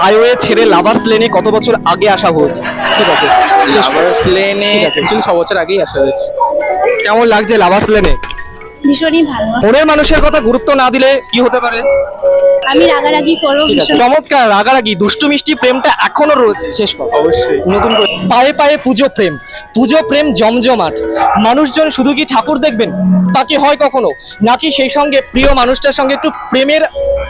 Highway ছেড়ে lovers লেনে কত বছর আগে আসা হয়েছে? ঠিক আছে। লাভার্স লেনে। অ্যাকচুয়ালি ছ বছর আগেই আসা হয়েছে। কেমন লাগছে লাভার্স লেনে ভীষণই ভালো। মনের মানুষের কথা গুরুত্ব না দিলে কি হতে পারে? আমি রাগারাগি চমৎকার রাগারাগি। দুষ্টু মিষ্টি প্রেমটা এখনও রয়েছে। শেষ কথা। অবশ্যই। নতুন করে। পায়ে পায়ে পুজো প্রেম। পুজো প্রেম জমজমাট। মানুষজন শুধু কি ঠাকুর দেখবেন? তা কি হয় কখনো? নাকি সেই সঙ্গে প্রিয় মানুষটার সঙ্গে একটু প্রেমের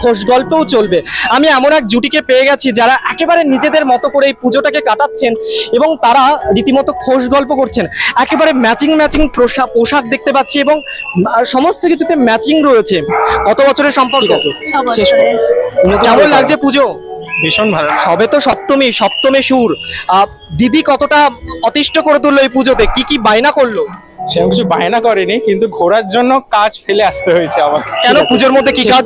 খোশ গল্পও চলবে। আমি এমন এক জুটিকে পেয়ে গেছি যারা একেবারে নিজেদের মতো করে এই পুজোটাকে কাটাচ্ছেন এবং তারা রীতিমতো খোশ গল্প করছেন। একেবারে ম্যাচিং ম্যাচিং পোশাক পোশাক দেখতে পাচ্ছি এবং সমস্ত কিছুতে ম্যাচিং রয়েছে। কত বছরের সম্পর্ক? কেমন লাগছে পুজো? ভীষণ ভালো সবে তো সপ্তমী সপ্তমী সুর। দিদি কতটা অতিষ্ঠ করে তুললো এই পুজোতে? কি কি বায়না করল? সেরকম কিছু বায়না করেনি কিন্তু ঘোরার জন্য কাজ ফেলে আসতে হয়েছে আবার কেন? পুজোর মধ্যে কি কাজ?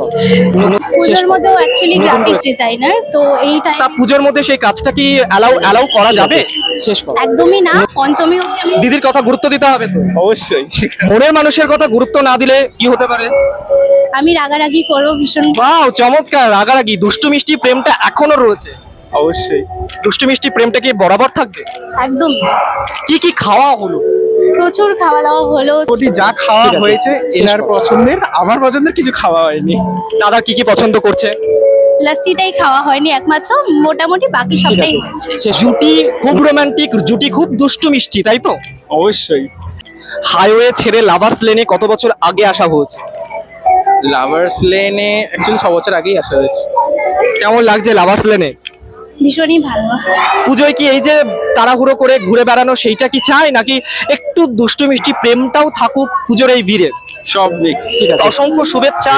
পুজোর মধ্যেও অ্যাকচুয়ালি গ্রাফিক্স ডিজাইনার তো এই তা টাইম পুজোর মধ্যে সেই কাজটা কি অ্যালাউ অ্যালাউ করা যাবে? শেষ কথা একদমই না পঞ্চমী অবধি আমি দিদির কথা গুরুত্ব দিতে হবে তো? অবশ্যই। মনের মানুষের কথা গুরুত্ব না দিলে কি হতে পারে? আমি রাগারাগি করব ভীষণ। বাও চমৎকার রাগারাগি। দুষ্টু মিষ্টি প্রেমটা এখনও রয়েছে। অবশ্যই। দুষ্টু মিষ্টি প্রেমটা কি বরাবর থাকবে? একদমই কি কি খাওয়া হলো? প্রচুর খাওয়া দাওয়া হলো যা খাওয়া হয়েছে এনার পছন্দের আমার পছন্দের কিছু খাওয়া হয়নি। দাদা কি কি পছন্দ করছে? লস্যিটাই খাওয়া হয়নি একমাত্র মোটামুটি বাকি সবটাই হয়েছে। জুটি খুব রোমান্টিক জুটি খুব দুষ্টু মিষ্টি তাই তো? অবশ্যই। হাইওয়ে ছেড়ে লাভার্স লেনে কত বছর আগে আসা হয়েছে? লাভার্স লেনে অ্যাকচুয়ালি ছ বছর আগেই আসা হয়েছে। কেমন লাগছে লাভার্স লেনে ভীষণই ভালো। পুজোয় কি এই যে তাড়াহুড়ো করে ঘুরে বেড়ানো সেইটা কি চাই নাকি একটু দুষ্টু মিষ্টি প্রেমটাও থাকুক পুজোর এই ভিড়ে। সব মিক্স অসংখ্য শুভেচ্ছা।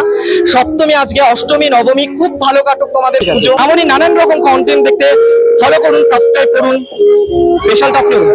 সপ্তমী আজকে অষ্টমী নবমী খুব ভালো কাটুক তোমাদের পুজো। এমনই নানান রকম কন্টেন্ট দেখতে ফলো করুন সাবস্ক্রাইব করুন। স্পেশাল টক নিউজ